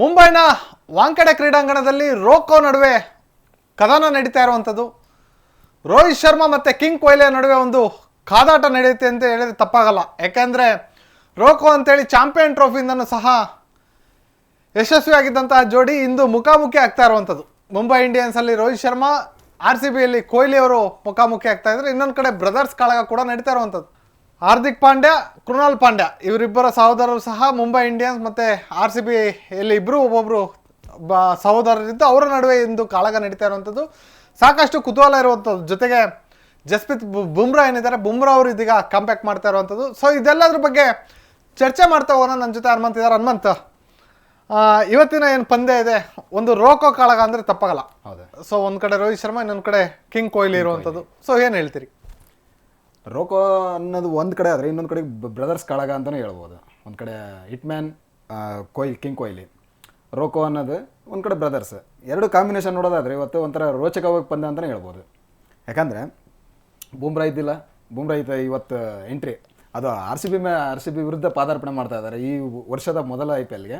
ಮುಂಬೈನ ವಾಂಕಡೆ ಕ್ರೀಡಾಂಗಣದಲ್ಲಿ ರೋಕೋ ನಡುವೆ ಕದನ ನಡೀತಾ ಇರುವಂಥದ್ದು. ರೋಹಿತ್ ಶರ್ಮಾ ಮತ್ತು ಕಿಂಗ್ ಕೊಹ್ಲಿ ನಡುವೆ ಒಂದು ಕಾದಾಟ ನಡೆಯುತ್ತೆ ಅಂತ ಹೇಳಿದ್ರೆ ತಪ್ಪಾಗಲ್ಲ. ಯಾಕೆಂದರೆ ರೋಕೋ ಅಂತೇಳಿ ಚಾಂಪಿಯನ್ ಟ್ರೋಫಿಯಿಂದನೂ ಸಹ ಯಶಸ್ವಿಯಾಗಿದ್ದಂತಹ ಜೋಡಿ ಇಂದು ಮುಖಾಮುಖಿ ಆಗ್ತಾ ಇರುವಂಥದ್ದು. ಮುಂಬೈ ಇಂಡಿಯನ್ಸಲ್ಲಿ ರೋಹಿತ್ ಶರ್ಮಾ, ಆರ್ ಸಿ ಬಿಯಲ್ಲಿ ಕೊಹ್ಲಿ ಅವರು ಮುಖಾಮುಖಿ ಆಗ್ತಾ ಇದ್ದಾರೆ ಇನ್ನೊಂದು ಕಡೆ ಬ್ರದರ್ಸ್ ಕಾಳಗ ಕೂಡ ನಡೀತಾ ಇರುವಂಥದ್ದು. ಹಾರ್ದಿಕ್ ಪಾಂಡ್ಯ ಕೃಣಾಲ್ ಪಾಂಡ್ಯ ಇವರಿಬ್ಬರ ಸಹೋದರರು ಸಹ ಮುಂಬೈ ಇಂಡಿಯನ್ಸ್ ಮತ್ತು ಆರ್ ಸಿ ಬಿ ಇಲ್ಲಿ ಇಬ್ಬರು ಒಬ್ಬೊಬ್ಬರು ಬ ಸಹೋದರರಿದ್ದು ಅವರ ನಡುವೆ ಇಂದು ಕಾಳಗ ನಡೀತಾ ಇರುವಂಥದ್ದು. ಸಾಕಷ್ಟು ಕುತೂಹಲ ಇರುವಂಥದ್ದು. ಜೊತೆಗೆ ಜಸ್ಪ್ರೀತ್ ಬು- ಬುಮ್ರಾ ಏನಿದ್ದಾರೆ ಬುಮ್ರಾ ಅವರು ಇದೀಗ ಕಂಪ್ಯಾಕ್ಟ್ ಮಾಡ್ತಾ ಇರುವಂಥದ್ದು. ಸೊ ಇದೆಲ್ಲದ್ರ ಬಗ್ಗೆ ಚರ್ಚೆ ಮಾಡ್ತಾ ಹೋಗೋಣ. ನನ್ನ ಜೊತೆ ಹನುಮಂತ್ ಇದ್ದಾರೆ. ಹನುಮಂತ್ ಇವತ್ತಿನ ಏನು ಪಂದ್ಯ ಇದೆ? ಒಂದು ರೋಕೋ ಕಾಳಗ ಅಂದರೆ ತಪ್ಪಾಗಲ್ಲ. ಹೌದು. ಸೊ ಒಂದು ಕಡೆ ರೋಹಿತ್ ಶರ್ಮಾ ಇನ್ನೊಂದು ಕಡೆ ಕಿಂಗ್ ಕೊಹ್ಲಿ ಇರುವಂಥದ್ದು. ಸೊ ಏನು ಹೇಳ್ತೀರಿ? ರೋಕೋ ಅನ್ನೋದು ಒಂದು ಕಡೆ ಆದರೆ ಇನ್ನೊಂದು ಕಡೆ ಬ್ರದರ್ಸ್ ಕಾಳಗ ಅಂತಲೇ ಹೇಳ್ಬೋದು. ಒಂದು ಕಡೆ hit man Kohli king Kohli Roko ಅನ್ನೋದು ಒಂದು ಕಡೆ ಬ್ರದರ್ಸ್ ಎರಡು ಕಾಂಬಿನೇಷನ್ ನೋಡೋದಾದ್ರೆ ಇವತ್ತು ಒಂಥರ ರೋಚಕವಾಗಿ ಪಂದ್ಯ ಅಂತಲೇ ಹೇಳ್ಬೋದು. ಯಾಕಂದರೆ ಬೂಮ್ರಾ ಇದ್ದಿಲ್ಲ. ಬೂಮ್ರಾ ಇದ್ದ ಇವತ್ತು ಎಂಟ್ರಿ ಅದು ಆರ್ ಸಿ ಬಿ ಮೇ ಆರ್ ಸಿ ಬಿ ವಿರುದ್ಧ ಪಾದಾರ್ಪಣೆ ಮಾಡ್ತಾ ಇದ್ದಾರೆ. ಈ ವರ್ಷದ ಮೊದಲ ಐ ಪಿ ಎಲ್ಗೆ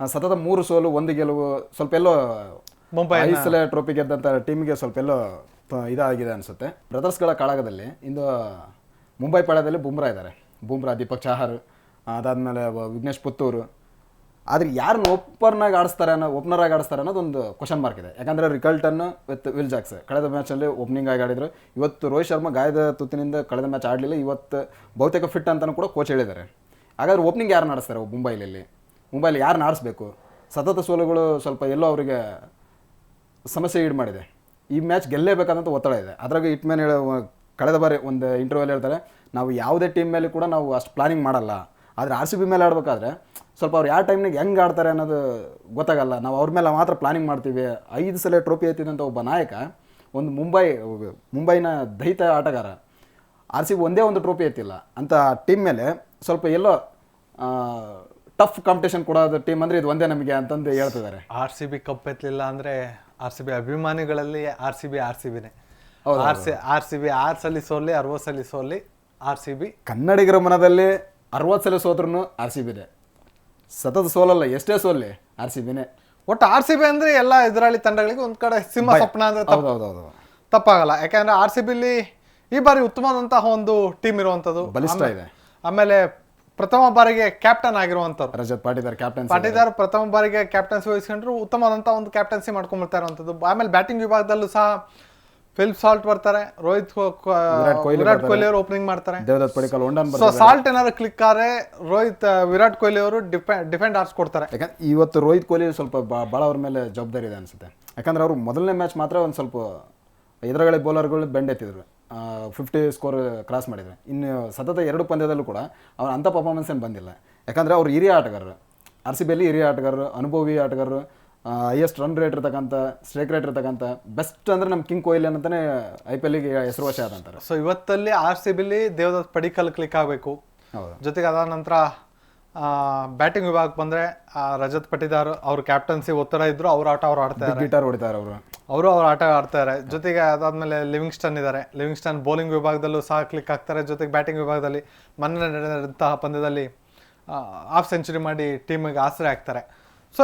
ಸತತ ಮೂರು ಸೋಲು ಒಂದು ಗೆಲುವು ಸ್ವಲ್ಪ ಎಲ್ಲೋ ಮುಂಬೈ ಐದು ಸಲ ಟ್ರೋಫಿ ಗೆದ್ದಂಥ ಟೀಮ್ಗೆ ಸ್ವಲ್ಪ ಎಲ್ಲೋ ಇದಾಗಿದೆ ಅನಿಸುತ್ತೆ. ಬ್ರದರ್ಸ್ಗಳ ಕಾಳಗದಲ್ಲಿ ಇಂದು ಮುಂಬೈ ಪಾಳ್ಯದಲ್ಲಿ ಬುಮ್ರಾ ಇದ್ದಾರೆ ಬುಮ್ರಾ, ದೀಪಕ್ ಚಾಹರ್, ಅದಾದಮೇಲೆ ವಿಘ್ನೇಶ್ ಪುತ್ತೂರು. ಆದರೆ ಯಾರನ್ನ ಓಪರ್ನಾಗಿ ಆಡಿಸ್ತಾರೆ ಅನ್ನೋ ಓಪನರಾಗಿ ಆಡಿಸ್ತಾರೆ ಅನ್ನೋದು ಒಂದು ಕ್ವಶನ್ ಮಾರ್ಕ್ ಇದೆ. ಯಾಕಂದರೆ ರಿಕಲ್ಟನ್ ವಿತ್ ವಿಲ್ ಜಾಕ್ಸ್ ಕಳೆದ ಮ್ಯಾಚಲ್ಲಿ ಓಪನಿಂಗ್ ಆಗಿ ಆಡಿದ್ರು. ಇವತ್ತು ರೋಹಿತ್ ಶರ್ಮಾ ಗಾಯದ ತುತ್ತಿನಿಂದ ಕಳೆದ ಮ್ಯಾಚ್ ಆಡಲಿಲ್ಲ. ಇವತ್ತು ಬಹುತೇಕ ಫಿಟ್ ಅಂತಲೂ ಕೂಡ ಕೋಚ್ ಹೇಳಿದ್ದಾರೆ. ಹಾಗಾದ್ರೆ ಓಪನಿಂಗ್ ಯಾರು ಆಡಿಸ್ತಾರೆ ಮುಂಬೈಲಲ್ಲಿ? ಮುಂಬೈಲಿ ಯಾರನ್ನ ಆಡಿಸ್ಬೇಕು? ಸತತ ಸೋಲುಗಳು ಸ್ವಲ್ಪ ಎಲ್ಲೋ ಅವರಿಗೆ ಸಮಸ್ಯೆ ಈಡು ಮಾಡಿದೆ. ಈ ಮ್ಯಾಚ್ ಗೆಲ್ಲೇಬೇಕಂತ ಒತ್ತಡ ಇದೆ. ಅದ್ರಾಗ ಇಟ್ ಮ್ಯಾನ್ ಹೇಳೋ ಕಳೆದ ಬಾರಿ ಒಂದು ಇಂಟರ್ವ್ಯೂಲ್ಲಿ ಹೇಳ್ತಾರೆ, ನಾವು ಯಾವುದೇ ಟೀಮ್ ಮೇಲೆ ಕೂಡ ನಾವು ಅಷ್ಟು ಪ್ಲಾನಿಂಗ್ ಮಾಡಲ್ಲ. ಆದರೆ ಆರ್ ಸಿ ಬಿ ಮೇಲೆ ಆಡಬೇಕಾದ್ರೆ ಸ್ವಲ್ಪ ಅವ್ರು ಯಾವ ಟೈಮ್ನಾಗ ಹೆಂಗೆ ಆಡ್ತಾರೆ ಅನ್ನೋದು ಗೊತ್ತಾಗಲ್ಲ. ನಾವು ಅವ್ರ ಮೇಲೆ ಮಾತ್ರ ಪ್ಲಾನಿಂಗ್ ಮಾಡ್ತೀವಿ. ಐದು ಸಲ ಟ್ರೋಫಿ ಎತ್ತಿದಂಥ ಒಬ್ಬ ನಾಯಕ, ಒಂದು ಮುಂಬೈ, ಮುಂಬೈನ ದೈತ ಆಟಗಾರ ಆರ್ ಸಿ ಬಿ ಒಂದೇ ಒಂದು ಟ್ರೋಫಿ ಎತ್ತಿಲ್ಲ. ಅಂತ ಟೀಮ್ ಮೇಲೆ ಸ್ವಲ್ಪ ಎಲ್ಲೋ ಟಫ್ ಕಾಂಪಿಟೇಷನ್ ಕೊಡೋದು ಟೀಮ್ ಅಂದರೆ ಇದು ಒಂದೇ ನಮಗೆ ಅಂತಂದು ಹೇಳ್ತಿದ್ದಾರೆ. ಆರ್ ಸಿ ಬಿ ಕಪ್ ಎತ್ತಲಿಲ್ಲ ಅಂದರೆ R C B ಅಭಿಮಾನಿಗಳಲ್ಲಿ R C B R C ಬಿನೇ. R C R C B ಆರು ಸಲ ಸೋಲಿ ಅರವತ್ತು ಸಲ ಸೋಲಿ ಆರ್ ಸಿ ಬಿ. ಕನ್ನಡಿಗರ ಮನದಲ್ಲಿ ಅರವತ್ತು ಸಲ ಸೋತ್ರೂ ಆರ್ ಸಿ ಬಿನೇ. ಸತತ ಸೋಲಲ್ಲ ಎಷ್ಟೇ ಸೋಲಿ ಆರ್ ಸಿ ಬಿನೇ. ಒಟ್ಟು ಆರ್ ಸಿ ಬಿ ಅಂದರೆ ಎಲ್ಲ ಎದುರಾಳಿ ತಂಡಗಳಿಗೆ ಒಂದ್ ಕಡೆ ಸಿಂಹ ಸ್ವಪ್ನ ಅಂದ್ರೆ ತಪ್ಪಾಗಲ್ಲ. ಯಾಕಂದ್ರೆ ಆರ್ ಸಿ ಬಿಲಿ ಈ ಬಾರಿ ಉತ್ತಮವಾದಂತಹ ಒಂದು ಟೀಮ್ ಇರುವಂಥದ್ದು. ಬಲಿಷ್ಠ ಇದೆ. ಆಮೇಲೆ ಪ್ರಥಮ ಬಾರಿಗೆ ಕ್ಯಾಪ್ಟನ್ ಆಗಿರುವಂಥವ್ರು. ರಜತ್ ಪಾಟಿದಾರ್ ಕ್ಯಾಪ್ಟನ್ ಪಾಟೀದಾರ್ ಪ್ರಥಮ ಬಾರಿಗೆ ಕ್ಯಾಪ್ಟನ್ಸಿ ವಹಿಸ್ಕೊಂಡ್ರು ಉತ್ತಮವಾದಂಥ ಒಂದು ಕ್ಯಾಪ್ಟನ್ಸಿ ಮಾಡ್ಕೊಂಡ್ಬರ್ತಾ ಇರುವಂಥದ್ದು. ಆಮೇಲೆ ಬ್ಯಾಟಿಂಗ್ ವಿಭಾಗದಲ್ಲೂ ಸಹ ಫಿಲ್ಪ್ ಸಾಲ್ಟ್ ಬರ್ತಾರೆ ರೋಹಿತ್ ಕೊ- ವಿರಾಟ್ ಕೊಹ್ಲಿ ಅವರು ಓಪನಿಂಗ್ ಮಾಡ್ತಾರೆ. ಸೊ ಸಾಲ್ಟ್ ಏನಾದ್ರು ಕ್ಲಿಕ್ ಆದ್ರೆ ರೋಹಿತ್ ವಿರಾಟ್ ಕೊಹ್ಲಿ ಅವರು ಡಿಫೆಂಡ್ ಆರ್ಸ್ ಕೊಡ್ತಾರೆ. ಯಾಕಂದ್ರೆ ಇವತ್ತು ರೋಹಿತ್ ಕೊಹ್ಲಿ ಸ್ವಲ್ಪ ಭಾಳ ಅವ್ರ ಮೇಲೆ ಜವಾಬ್ದಾರಿ ಇದೆ ಅನ್ಸುತ್ತೆ. ಯಾಕಂದ್ರೆ ಅವರು ಮೊದಲನೇ ಮ್ಯಾಚ್ ಮಾತ್ರ ಒಂದು ಸ್ವಲ್ಪ ಎದುರುಗಡೆ ಬೌಲರ್ಗಳು ಬೆಂಡ್ ಎತ್ತಿದ್ರು ಫಿಫ್ಟಿ ಸ್ಕೋರ್ ಕ್ರಾಸ್ ಮಾಡಿದ್ರು. ಇನ್ನು ಸತತ ಎರಡು ಪಂದ್ಯದಲ್ಲೂ ಕೂಡ ಅವ್ರ ಅಂಥ ಪರ್ಫಾರ್ಮೆನ್ಸ್ ಏನು ಬಂದಿಲ್ಲ. ಯಾಕಂದರೆ ಅವ್ರು ಹಿರಿಯ ಆಟಗಾರರು. ಆರ್ ಸಿ ಬಿಯಲ್ಲಿ ಹಿರಿಯ ಆಟಗಾರರು ಅನುಭವಿ ಆಟಗಾರರು ಹೈಯೆಸ್ಟ್ ರನ್ ರೇಟ್ ಇರ್ತಕ್ಕಂಥ ಸ್ಟ್ರೈಕ್ ರೇಟ್ ಇರ್ತಕ್ಕಂಥ ಬೆಸ್ಟ್ ಅಂದರೆ ನಮ್ಮ ಕಿಂಗ್ ಕೊಹ್ಲಿ ಅಂತಲೇ ಐ ಪಿ ಎಲ್ಗೆ ಹೆಸರುವಾಸಿ ಆದಂತಾರೆ. ಸೊ ಇವತ್ತಲ್ಲಿ ಆರ್ ಸಿ ಬಿಲಿ ದೇವದತ್ ಪಡಿಕಲ್ ಕ್ಲಿಕ್ ಆಗಬೇಕು. ಹೌದು. ಜೊತೆಗೆ ಅದಾದ ನಂತರ ಬ್ಯಾಟಿಂಗ್ ವಿಭಾಗಕ್ಕೆ ಬಂದರೆ ರಜತ್ ಪಟಿದಾರ್ ಅವ್ರ ಕ್ಯಾಪ್ಟನ್ಸಿ ಒತ್ತಡ ಇದ್ರು ಅವ್ರ ಆಟ ಅವ್ರು ಆಡ್ತಾರೆ ಗಿಟಾರ್ ಹೊಡಿತಾರೆ ಅವರು. ಅವರು ಅವ್ರ ಆಟ ಆಡ್ತಾರೆ ಜೊತೆಗೆ ಅದಾದಮೇಲೆ ಲಿವಿಂಗ್ಸ್ಟನ್ ಇದ್ದಾರೆ ಲಿವಿಂಗ್ಸ್ಟನ್ ಬೌಲಿಂಗ್ ವಿಭಾಗದಲ್ಲೂ ಸಹ ಕ್ಲಿಕ್ ಆಗ್ತಾರೆ ಜೊತೆಗೆ ಬ್ಯಾಟಿಂಗ್ ವಿಭಾಗದಲ್ಲಿ ಮೊನ್ನೆ ನಡೆದಂತಹ ಪಂದ್ಯದಲ್ಲಿ ಹಾಫ್ ಸೆಂಚುರಿ ಮಾಡಿ ಟೀಮಿಗೆ ಆಸರೆ ಆಗ್ತಾರೆ ಸೊ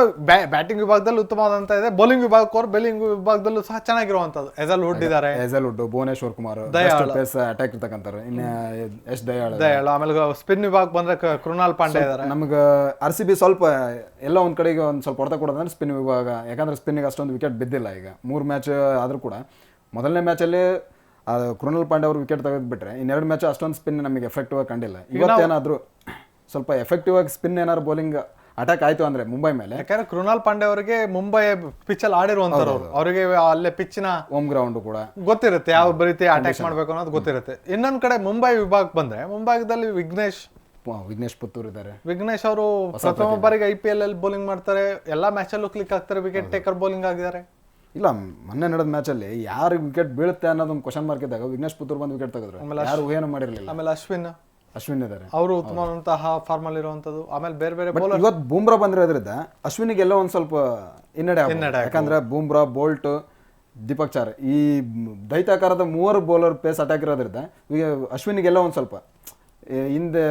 ಬ್ಯಾಟಿಂಗ್ ವಿಭಾಗದಲ್ಲಿ ಉತ್ತಮವಾದಂತ ಇದೆ. ಬೌಲಿಂಗ್ ವಿಭಾಗಕ್ಕೆ ಅವ್ರು ಬೌಲಿಂಗ್ ವಿಭಾಗದಲ್ಲೂ ಸಹ ಚೆನ್ನಾಗಿರುವಂತದ್ದು ಎಜಲ್ ವುಡ್ ಇದ್ದಾರೆ. ಹುಡ್ ಭುವನೇಶ್ವರ್ ಕುಮಾರ್ ಪೇಸ್ ಅಟ್ಯಾಕ್ ಇರ್ತಕ್ಕಂಥವ್ರು. ಇನ್ನು ಎಸ್ ದಯಾಳ್ ದಯಾಳ್ ಆಮೇಲೆ ಸ್ಪಿನ್ ವಿಭಾಗ ಬಂದ್ರೆ ಕೃಣಾಲ್ ಪಾಂಡೆ ಇದ್ದಾರೆ. ನಮ್ಗೆ ಆರ್ ಸಿ ಬಿ ಸ್ವಲ್ಪ ಎಲ್ಲ ಒಂದ್ ಕಡೆಗೆ ಒಂದು ಸ್ವಲ್ಪ ಹೊಡೆತ ಕೊಡೋದಂದ್ರೆ ಸ್ಪಿನ್ ವಿಭಾಗ. ಯಾಕಂದ್ರೆ ಸ್ಪಿನ್ಗೆ ಅಷ್ಟೊಂದು ವಿಕೆಟ್ ಬಿದ್ದಿಲ್ಲ ಈಗ. ಮೂರು ಮ್ಯಾಚ್ ಆದರೂ ಕೂಡ. ಮೊದಲನೇ ಮ್ಯಾಚಲ್ಲಿ ಕೃಣಾಲ್ ಪಾಂಡೆ ಅವರು ವಿಕೆಟ್ ತೆಗೆದುಬಿಟ್ರೆ ಇನ್ನೆರಡು ಮ್ಯಾಚ್ ಅಷ್ಟೊಂದು ಸ್ಪಿನ್ ನಮಗೆ ಎಫೆಕ್ಟಿವ್ ಆಗಿ ಕಂಡಿಲ್ಲ. ಇವತ್ತೇನಾದರೂ ಸ್ವಲ್ಪ ಎಫೆಕ್ಟಿವ್ ಆಗಿ ಸ್ಪಿನ್ ಏನಾದ್ರು ಬೌಲಿಂಗ್ ಅಟ್ಯಾಕ್ ಆಯ್ತು ಅಂದರೆ ಮುಂಬೈ ಮೇಲೆ. ಯಾಕಂದ್ರೆ ಕೃಣಾಲ್ ಪಾಂಡೆ ಅವರಿಗೆ ಮುಂಬೈ ಪಿಚ್ ಅಲ್ಲಿ ಆಡಿರುವಂತವ್ರು ಅವರಿಗೆ ಅಲ್ಲೇ ಪಿಚ್ಚಿನ ಹೋಮ್ ಗ್ರೌಂಡ್ ಕೂಡ. ಗೊತ್ತಿರುತ್ತೆ ಯಾವ ರೀತಿ ಅಟ್ಯಾಕ್ ಮಾಡ್ಬೇಕು ಅನ್ನೋದು ಗೊತ್ತಿರುತ್ತೆ. ಇನ್ನೊಂದ್ ಕಡೆ ಮುಂಬೈ ವಿಭಾಗಕ್ಕೆ ಬಂದ್ರೆ ಮುಂಬೈದಲ್ಲಿ ವಿಘ್ನೇಶ್. ವಿಘ್ನೇಶ್ ಪುತ್ತೂರ್ ಇದ್ದಾರೆ. ವಿಘ್ನೇಶ್ ಅವರು ಪ್ರಥಮ ಬಾರಿಗೆ ಐ ಪಿ ಎಲ್ ಅಲ್ಲಿ ಬೌಲಿಂಗ್ ಮಾಡ್ತಾರೆ. ಎಲ್ಲಾ ಮ್ಯಾಚ್ ಅಲ್ಲೂ ಕ್ಲಿಕ್ ಆಗ್ತಾರೆ ವಿಕೆಟ್ ಟೇಕರ್ ಬೌಲಿಂಗ್ ಆಗಿದ್ದಾರೆ. ಇಲ್ಲ ಮೊನ್ನೆ ನಡೆದ ಮ್ಯಾಚಲ್ಲಿ ಯಾರು ವಿಕೆಟ್ ಬೀಳುತ್ತೆ ಅನ್ನೋದೊಂದು ಕ್ವಶನ್ ಮಾರ್ಕ್ ಇದ್ದಾಗ ವಿಘ್ನೇಶ್ ಪುತ್ತೂರ್ ಬಂದು ವಿಕೆಟ್ ತೆಗೆದ್ರು. ಯಾರು ಊಹೆನೂ ಮಾಡಿರಲಿಲ್ಲ. ಆಮೇಲೆ ಅಶ್ವಿನ್. ಅಶ್ವಿನ್ ಇದ್ದಾರೆ ಅವರು ಉತ್ತಮವಾದಂತಹ ಫಾರ್ಮ್ ಅಲ್ಲಿ ಇರುವಂತದ್ದು. ಆಮೇಲೆ ಬೇರೆ ಬೇರೆ ಬೌಲರ್ ಇವತ್ತು ಬೂಮ್ರಾ ಬಂದಿರೋದ್ರಿಂದ ಅಶ್ವಿನಿಗೆ ಎಲ್ಲೋ ಒಂದು ಸ್ವಲ್ಪ ಹಿನ್ನಡೆ. ಯಾಕಂದ್ರೆ ಬೂಮ್ರಾ ಬೋಲ್ಟ್ ದೀಪಕ್ ಚಾರ್ ಈ ದೈತಾಕಾರದ ಮೂವರು ಬೌಲರ್ ಪೇಸ್ ಅಟ್ಯಾಕ್ ಇರೋದ್ರಿಂದ ಈಗ ಅಶ್ವಿನಿಗೆಲ್ಲ ಒಂದು ಸ್ವಲ್ಪ ಹಿಂದೆ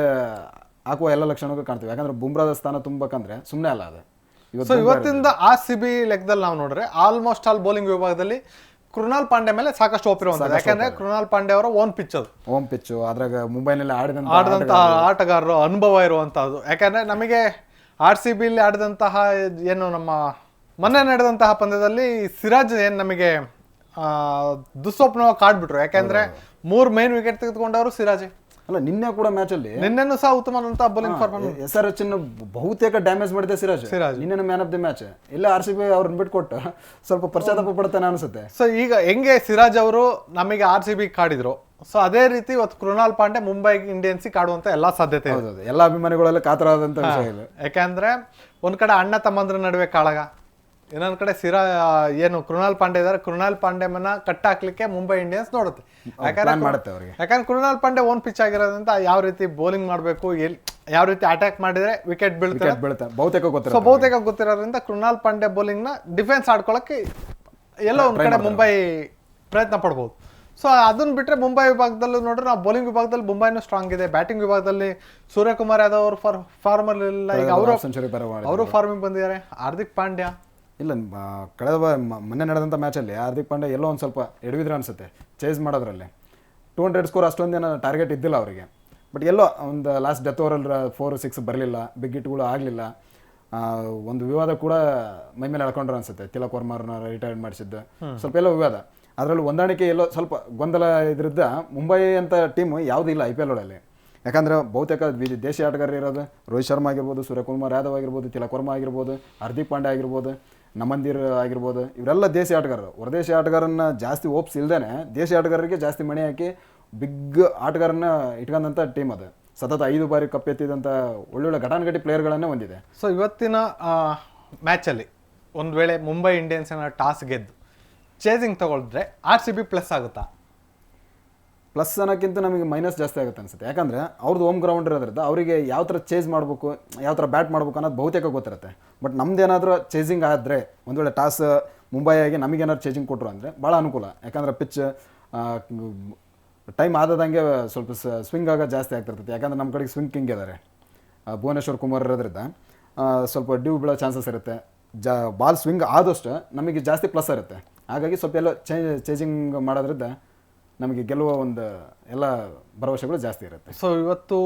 ಹಾಕುವ ಎಲ್ಲ ಲಕ್ಷಣಗಳು ಕಾಣ್ತೀವಿ. ಯಾಕಂದ್ರೆ ಬುಮ್ರಾದ ಸ್ಥಾನ ತುಂಬಬೇಕಂದ್ರೆ ಸುಮ್ಮನೆ ಅಲ್ಲ ಅದು. ಸೊ ಇವತ್ತಿಂದ ಆರ್ ಸಿ ಬಿ ಲೆಕ್ಕದಲ್ಲಿ ನಾವು ನೋಡ್ರೆ ಆಲ್ಮೋಸ್ಟ್ ಆಲ್ ಬೌಲಿಂಗ್ ವಿಭಾಗದಲ್ಲಿ ಕೃಣಾಲ್ ಪಾಂಡೆ ಮೇಲೆ ಸಾಕಷ್ಟು ಒಪ್ಪಿರುವಂಥದ್ದು ಯಾಕಂದ್ರೆ ಕೃಣಾಲ್ ಪಾಂಡೆ ಅವರ ಓನ್ ಪಿಚ್ ಅದು. ಓನ್ ಪಿಚ್ ಅದ್ರಾಗ ಮುಂಬೈನಲ್ಲಿ ಆಡಿದಂತ ಆಡಿದಂತಹ ಆಟಗಾರರು. ಅನುಭವ ಇರುವಂತಹದ್ದು. ಯಾಕಂದ್ರೆ ನಮಗೆ ಆರ್ ಸಿ ಬಿಲಿ ಆಡಿದಂತಹ ಏನು ನಮ್ಮ ಮೊನ್ನೆ ನಡೆದಂತಹ ಪಂದ್ಯದಲ್ಲಿ ಸಿರಾಜ್ ಏನು ನಮಗೆ ದುಸ್ವಪ್ನವಾಗಿ ಕಾಡ್ಬಿಟ್ರು. ಯಾಕಂದ್ರೆ ಮೂರು ಮೇನ್ ವಿಕೆಟ್ ತೆಗೆದುಕೊಂಡವರು ಸಿರಾಜ್. ಅಲ್ಲ ನಿನ್ನೆ ಕೂಡ ಮ್ಯಾಚ್ ಅಲ್ಲಿ ನಿನ್ನೆನೂ ಸಹ ಉತ್ತಮವಾದಂತಹ bowling performance S R H ಬಹುತೇಕ ಡ್ಯಾಮೇಜ್ ಮಾಡಿದೆ ಸಿರಾಜ್. ಸಿರಾಜ್. ನಿನ್ನೆ ಮ್ಯಾನ್ ಆಫ್ ದಿ ಮ್ಯಾಚ್ ಇಲ್ಲ ಆರ್ ಸಿ ಬಿ ಅವ್ರನ್ನ ಬಿಟ್ಕೊಟ್ಟು. ಸ್ವಲ್ಪ ಪಶ್ಚಾತ್ತಾಪ ಪಡ್ತಾನೆ ಅನ್ಸುತ್ತೆ. ಸೊ ಈಗ ಹೆಂಗೆ ಸಿರಾಜ್ ಅವರು ನಮಗೆ ಆರ್ ಸಿ ಬಿ ಕಾಡಿದ್ರು? ಸೊ ಅದೇ ರೀತಿ ಇವತ್ತು ಕೃಣಾಲ್ ಪಾಂಡೆ ಮುಂಬೈ ಇಂಡಿಯನ್ಸ್ ಕಾಡುವಂತ ಎಲ್ಲಾ ಸಾಧ್ಯತೆ ಇದೆ. ಎಲ್ಲ ಅಭಿಮಾನಿಗಳೆಲ್ಲ ಕಾತರಾದಂತ ವಿಷಯ ಯಾಕೆಂದ್ರೆ ಯಾಕಂದ್ರೆ ಒಂದ್ ಕಡೆ ಅಣ್ಣ ತಮ್ಮಂದ್ರ ನಡುವೆ ಕಾಳಗ ಇನ್ನೊಂದ್ ಕಡೆ ಸಿರಾ ಏನು ಕೃಣಾಲ್ ಪಾಂಡೆ ಇದಾರೆ ಕೃಣಾಲ್ ಪಾಂಡೆಮನ ಕಟ್ ಹಾಕ್ಲಿಕ್ಕೆ ಮುಂಬೈ ಇಂಡಿಯನ್ಸ್ ನೋಡುತ್ತೆ. ಯಾಕಂದ್ರೆ ಮಾಡುತ್ತೆ ಅವರಿಗೆ. ಯಾಕಂದ್ರೆ ಕೃಣಾಲ್ ಪಾಂಡೆ ಓನ್ ಪಿಚ್ ಆಗಿರೋದ್ರಿಂದ ಯಾವ ರೀತಿ ಬೌಲಿಂಗ್ ಮಾಡಬೇಕು ಎಲ್ಲಿ ಯಾವ ರೀತಿ ಅಟ್ಯಾಕ್ ಮಾಡಿದ್ರೆ ವಿಕೆಟ್ ಬೀಳುತ್ತೆ ಬೀಳುತ್ತೆ ಬಹುತೇಕ ಸೊ ಬಹುತೇಕ ಗೊತ್ತಿರೋದ್ರಿಂದ ಕೃಣಾಲ್ ಪಾಂಡೆ ಬೌಲಿಂಗ್ನ ಡಿಫೆನ್ಸ್ ಆಡ್ಕೊಳಕ್ಕೆ ಎಲ್ಲೋ ಒಂದ್ ಕಡೆ ಮುಂಬೈ ಪ್ರಯತ್ನ ಪಡ್ಬೋದು. ಸೊ ಅದನ್ನ ಬಿಟ್ಟರೆ ಮುಂಬೈ ವಿಭಾಗದಲ್ಲೂ ನೋಡ್ರೆ ನಾವು ಬೌಲಿಂಗ್ ವಿಭಾಗದಲ್ಲಿ ಮುಂಬೈನೂ ಸ್ಟ್ರಾಂಗ್ ಇದೆ. ಬ್ಯಾಟಿಂಗ್ ವಿಭಾಗದಲ್ಲಿ ಸೂರ್ಯಕುಮಾರ್ ಯಾದವ್ ಅವರು ಫಾರ್ ಫಾರ್ಮರ್ ಇಲ್ಲ ಈಗ ಅವರು ಅವರು ಫಾರ್ಮಿಂಗ್ ಬಂದಿದ್ದಾರೆ. ಹಾರ್ದಿಕ್ ಪಾಂಡ್ಯ ಇಲ್ಲ ಕಳೆದ ಮೊನ್ನೆ ನಡೆದಂಥ ಮ್ಯಾಚಲ್ಲಿ ಹಾರ್ದಿಕ್ ಪಾಂಡೆ ಎಲ್ಲೋ ಒಂದು ಸ್ವಲ್ಪ ಎಡವಿದ್ರೆ ಅನಿಸುತ್ತೆ ಚೇಸ್ ಮಾಡೋದ್ರಲ್ಲಿ. ಟೂ ಹಂಡ್ರೆಡ್ ಸ್ಕೋರ್ ಅಷ್ಟೊಂದೇನೋ ಟಾರ್ಗೆಟ್ ಇದ್ದಿಲ್ಲ ಅವರಿಗೆ. ಬಟ್ ಎಲ್ಲೋ ಒಂದು ಲಾಸ್ಟ್ ಡೆತ್ ಓವರಲ್ಲಿ ಫೋರ್ ಸಿಕ್ಸ್ ಬರಲಿಲ್ಲ ಬಿಗ್ ಹಿಟ್ಗಳು ಆಗಲಿಲ್ಲ. ಒಂದು ವಿವಾದ ಕೂಡ ಮೈ ಮೇಲೆ ಎಳ್ಕೊಂಡ್ರು ಅನ್ಸುತ್ತೆ ತಿಲಕ್ ವರ್ಮಾರ್ನ ರಿಟೈರ್ಡ್ ಮಾಡಿಸಿದ್ದು. ಸ್ವಲ್ಪ ಎಲ್ಲೋ ವಿವಾದ. ಅದರಲ್ಲಿ ಹೊಂದಾಣಿಕೆ ಎಲ್ಲೋ ಸ್ವಲ್ಪ ಗೊಂದಲ ಇದ್ರದ್ದ ಮುಂಬೈ ಅಂತ ಟೀಮ್ ಯಾವುದೂ ಇಲ್ಲ ಐ ಪಿ ಎಲ್ ಒಳಲ್ಲಿ. ಯಾಕಂದ್ರೆ ಬಹುತೇಕ ದೇಶಿ ಆಟಗಾರರು ಇರೋದು ರೋಹಿತ್ ಶರ್ಮಾ ಆಗಿರ್ಬೋದು ಸೂರ್ಯಕುಮಾರ್ ಯಾದವ್ ಆಗಿರ್ಬೋದು ತಿಲಕ್ ವರ್ಮಾ ಆಗಿರ್ಬೋದು ಹಾರ್ದಿಕ್ ಪಾಂಡೆ ಆಗಿರ್ಬೋದು. ನಮಂದಿರ್ ಆಗಿರ್ಬೋದು, ಇವರೆಲ್ಲ ದೇಶಿ ಆಟಗಾರರು. ಹೊರದೇಶಿ ಆಟಗಾರನ್ನ ಜಾಸ್ತಿ ಓಪ್ಸ್ ಇಲ್ದೇ ದೇಶಿ ಆಟಗಾರರಿಗೆ ಜಾಸ್ತಿ ಮಣೆ ಹಾಕಿ ಬಿಗ್ ಆಟಗಾರನ್ನ ಇಟ್ಕೊಂಡಂಥ ಟೀಮ್ ಅದು. ಸತತ ಐದು ಬಾರಿ ಕಪ್ ಎತ್ತಿದಂಥ ಒಳ್ಳೊಳ್ಳೆ ಘಟಾನುಘಟಿ ಪ್ಲೇಯರ್ಗಳನ್ನೇ ಹೊಂದಿದೆ. ಸೊ ಇವತ್ತಿನ ಮ್ಯಾಚಲ್ಲಿ ಒಂದು ವೇಳೆ ಮುಂಬೈ ಇಂಡಿಯನ್ಸ್ ಟಾಸ್ ಗೆದ್ದು ಚೇಸಿಂಗ್ ತಗೊಳಿದ್ರೆ ಆರ್ ಸಿ ಬಿ ಪ್ಲಸ್ ಆಗುತ್ತಾ? ಪ್ಲಸ್ ಅನ್ನೋಕ್ಕಿಂತ ನಮಗೆ ಮೈನಸ್ ಜಾಸ್ತಿ ಆಗುತ್ತೆ ಅನ್ಸುತ್ತೆ. ಯಾಕಂದ್ರೆ ಅವ್ರದ್ದು ಹೋಮ್ ಗ್ರೌಂಡ್ ಇರೋದ್ರಿಂದ ಅವರಿಗೆ ಯಾವ ಥರ ಚೇಸ್ ಮಾಡಬೇಕು, ಯಾವ ಥರ ಬ್ಯಾಟ್ ಮಾಡಬೇಕು ಅನ್ನೋದು ಬಹುತೇಕ ಗೊತ್ತಿರುತ್ತೆ. ಬಟ್ ನಮ್ದೇನಾದರೂ ಚೇಸಿಂಗ್ ಆದರೆ ಒಂದು ವೇಳೆ ಟಾಸ್ ಮುಂಬೈ ಆಗಿ ನಮಗೇನಾದ್ರು ಚೇಸಿಂಗ್ ಕೊಟ್ಟರು ಅಂದರೆ ಭಾಳ ಅನುಕೂಲ. ಯಾಕಂದ್ರೆ ಪಿಚ್ ಟೈಮ್ ಆದದಂಗೆ ಸ್ವಲ್ಪ ಸ್ವಿಂಗ್ ಆಗೋದು ಜಾಸ್ತಿ ಆಗ್ತಿರ್ತೈತೆ ಯಾಕಂದ್ರೆ ನಮ್ಮ ಕಡೆಗೆ ಸ್ವಿಂಗ್ ಕಿಂಗ್ ಇದ್ದಾರೆ ಭುವನೇಶ್ವರ್ ಕುಮಾರ್ ಇರೋದ್ರಿಂದ ಸ್ವಲ್ಪ ಡ್ಯೂ ಬೀಳೋ ಚಾನ್ಸಸ್ ಇರುತ್ತೆ. ಜಾ ಬಾಲ್ ಸ್ವಿಂಗ್ ಆದಷ್ಟು ನಮಗೆ ಜಾಸ್ತಿ ಪ್ಲಸ್ ಇರುತ್ತೆ. ಹಾಗಾಗಿ ಸ್ವಲ್ಪ ಎಲ್ಲ ಚೇಂಜ್ ಚೇಂಜಿಂಗ್ ಮಾಡೋದ್ರಿಂದ ನಮಗೆ ಗೆಲ್ಲುವ ಒಂದು ಎಲ್ಲ ಭರವಸೆಗಳು ಜಾಸ್ತಿ ಇರುತ್ತೆ. ಸೊ ಇವತ್ತು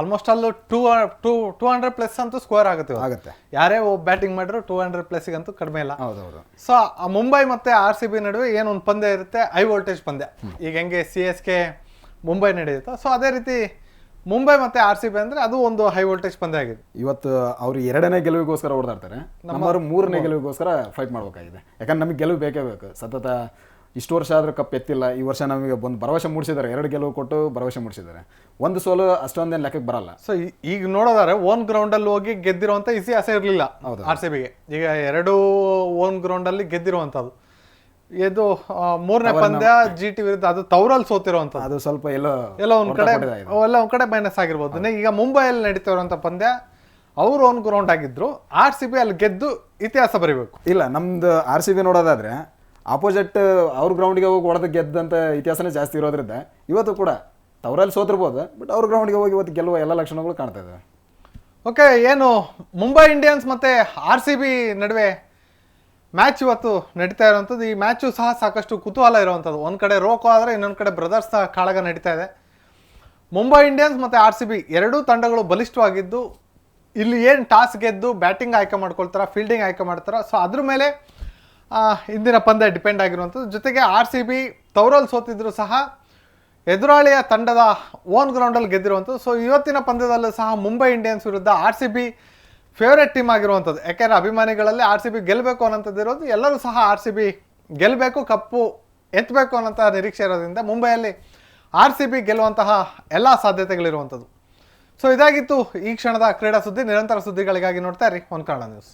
almost all two two two hundred plus ಅಂತೂ ಸ್ಕೋರ್ ಆಗುತ್ತೆ ಆಗುತ್ತೆ. ಯಾರೇ ಬ್ಯಾಟಿಂಗ್ ಮಾಡಿದ್ರು ಟೂ ಹಂಡ್ರೆಡ್ ಪ್ಲಸ್ಗಂತೂ ಕಡಿಮೆ ಇಲ್ಲ. ಹೌದೌದು. ಸೊ ಮುಂಬೈ ಮತ್ತೆ ಆರ್ ಸಿ ಬಿ ನಡುವೆ ಏನು ಒಂದು ಪಂದ್ಯ ಇರುತ್ತೆ? ಹೈ ವೋಲ್ಟೇಜ್ ಪಂದ್ಯ. ಈಗ ಹೆಂಗೆ ಸಿ ಎಸ್ ಕೆ ಮುಂಬೈ ನಡೆಯುತ್ತೋ? ಸೊ ಅದೇ ರೀತಿ ಮುಂಬೈ ಮತ್ತೆ ಆರ್ ಸಿ ಬಿ ಅಂದ್ರೆ ಅದು ಒಂದು ಹೈ ವೋಲ್ಟೇಜ್ ಪಂದ್ಯ ಆಗಿದೆ. ಇವತ್ತು ಅವರು ಎರಡನೇ ಗೆಲುವಿಗೋಸ್ಕರ ಓಡಾಡ್ತಾರೆ ನಮ್ಮವರು ಮೂರನೇ ಗೆಲುವಿಗೋಸ್ಕರ ಫೈಟ್ ಮಾಡಬೇಕಾಗಿದೆ. ಯಾಕಂದ್ರೆ ನಮಗೆ ಗೆಲುವು ಬೇಕೇ ಬೇಕು. ಸತತ ಇಷ್ಟು ವರ್ಷ ಆದರೂ ಕಪ್ ಎತ್ತಿಲ್ಲ ಈ ವರ್ಷ ನಮಗೆ ಬಂದು ಭರವಸೆ ಮೂಡಿಸಿದ್ದಾರೆ. ಎರಡು ಗೆಲುವು ಕೊಟ್ಟು ಭರವಸೆ ಮೂಡಿಸಿದ್ದಾರೆ. ಒಂದು ಸೋಲು ಅಷ್ಟೊಂದೇನು ಲೆಕ್ಕಕ್ಕೆ ಬರಲ್ಲ. ಸೊ ಈಗ ನೋಡೋದಾದ್ರೆ ಓನ್ ಗ್ರೌಂಡಲ್ಲಿ ಹೋಗಿ ಗೆದ್ದಿರುವಂತ ಇತಿಹಾಸ ಇರಲಿಲ್ಲ ಹೌದು. ಆರ್ ಸಿ ಬಿಗೆ. ಈಗ ಎರಡು ಓನ್ ಗ್ರೌಂಡಲ್ಲಿ ಗೆದ್ದಿರುವಂಥದ್ದು ಇದು ಮೂರನೇ ಪಂದ್ಯ ಜಿ ಟಿ ವಿರುದ್ಧ ಅದು ತವರಲ್ಲಿ ಸೋತಿರುವಂತ ಅದು ಸ್ವಲ್ಪ ಎಲ್ಲೋ ಎಲ್ಲ ಒಂದ್ ಕಡೆ. ಎಲ್ಲ ಒಂದ್ ಕಡೆ ಮೈನಸ್ ಆಗಿರ್ಬೋದು. ಈಗ ಮುಂಬೈಯಲ್ಲಿ ನಡೀತಾ ಇರುವಂತ ಪಂದ್ಯ ಅವ್ರು ಓನ್ ಗ್ರೌಂಡ್ ಆಗಿದ್ರು ಆರ್ ಸಿ ಬಿ ಅಲ್ಲಿ ಗೆದ್ದು ಇತಿಹಾಸ ಬರೀಬೇಕು. ಇಲ್ಲ ನಮ್ದು ಆರ್ ಸಿ ಬಿ ನೋಡೋದಾದ್ರೆ ಆಪೋಸಿಟ್ ಅವ್ರ ಗ್ರೌಂಡ್ಗೆ ಹೋಗಿ ಹೊಡೆದು ಗೆದ್ದಂಥ ಇತಿಹಾಸನೇ ಜಾಸ್ತಿ ಇರೋದ್ರಿಂದ ಇವತ್ತು ಕೂಡ ತವರಲ್ಲಿ ಸೋತಿರ್ಬೋದು ಬಟ್ ಅವ್ರ ಗ್ರೌಂಡ್ಗೆ ಹೋಗಿ ಇವತ್ತು ಗೆಲ್ಲುವ ಎಲ್ಲ ಲಕ್ಷಣಗಳು ಕಾಣ್ತಾ ಇದೆ ಓಕೆ ಏನು ಮುಂಬೈ ಇಂಡಿಯನ್ಸ್ ಮತ್ತೆ ಆರ್ ಸಿ ಬಿ ನಡುವೆ ಮ್ಯಾಚ್ ಇವತ್ತು ನಡೀತಾ ಇರುವಂಥದ್ದು. ಈ ಮ್ಯಾಚು ಸಹ ಸಾಕಷ್ಟು ಕುತೂಹಲ ಇರುವಂಥದ್ದು. ಒಂದು ಕಡೆ ರೋಕೋ ಆದರೆ ಇನ್ನೊಂದು ಕಡೆ ಬ್ರದರ್ಸ್ ಕಾಳಗ ನಡೀತಾ ಇದೆ. ಮುಂಬೈ ಇಂಡಿಯನ್ಸ್ ಮತ್ತು ಆರ್ ಸಿ ಬಿ ಎರಡೂ ತಂಡಗಳು ಬಲಿಷ್ಠವಾಗಿದ್ದು, ಇಲ್ಲಿ ಏನು ಟಾಸ್ ಗೆದ್ದು ಬ್ಯಾಟಿಂಗ್ ಆಯ್ಕೆ ಮಾಡ್ಕೊಳ್ತಾರ ಫೀಲ್ಡಿಂಗ್ ಆಯ್ಕೆ ಮಾಡ್ತಾರ. ಸೊ ಅದ್ರ ಮೇಲೆ ಇಂದಿನ ಪಂದ್ಯ ಡಿಪೆಂಡ್ ಆಗಿರುವಂಥದ್ದು. ಜೊತೆಗೆ ಆರ್ ಸಿ ಬಿ ತೌರಲ್ಲಿ ಸೋತಿದ್ರು ಸಹ ಎದುರಾಳಿಯ ತಂಡದ ಓನ್ ಗ್ರೌಂಡಲ್ಲಿ ಗೆದ್ದಿರುವಂಥದ್ದು. ಸೊ ಇವತ್ತಿನ ಪಂದ್ಯದಲ್ಲೂ ಸಹ ಮುಂಬೈ ಇಂಡಿಯನ್ಸ್ ವಿರುದ್ಧ R C B favourite team ಆಗಿರುವಂಥದ್ದು. ಯಾಕೆಂದರೆ ಅಭಿಮಾನಿಗಳಲ್ಲಿ ಆರ್ ಸಿ ಬಿ ಗೆಲ್ಲಬೇಕು ಅನ್ನೋಂಥದ್ದು ಇರೋದು, ಎಲ್ಲರೂ ಸಹ ಆರ್ ಸಿ ಬಿ ಗೆಲ್ಲಬೇಕು ಕಪ್ಪು ಎತ್ತಬೇಕು ಅನ್ನೋಂಥ ನಿರೀಕ್ಷೆ ಇರೋದ್ರಿಂದ ಮುಂಬೈಯಲ್ಲಿ ಆರ್ ಸಿ ಬಿ ಗೆಲ್ಲುವಂತಹ ಎಲ್ಲ ಸಾಧ್ಯತೆಗಳಿರುವಂಥದ್ದು. ಸೊ ಇದಾಗಿತ್ತು ಈ ಕ್ಷಣದ ಕ್ರೀಡಾ ಸುದ್ದಿ. ನಿರಂತರ ಸುದ್ದಿಗಳಿಗಾಗಿ ನೋಡ್ತಾ ಇರಿ. ಒಂದು ಕನ್ನಡ ನ್ಯೂಸ್.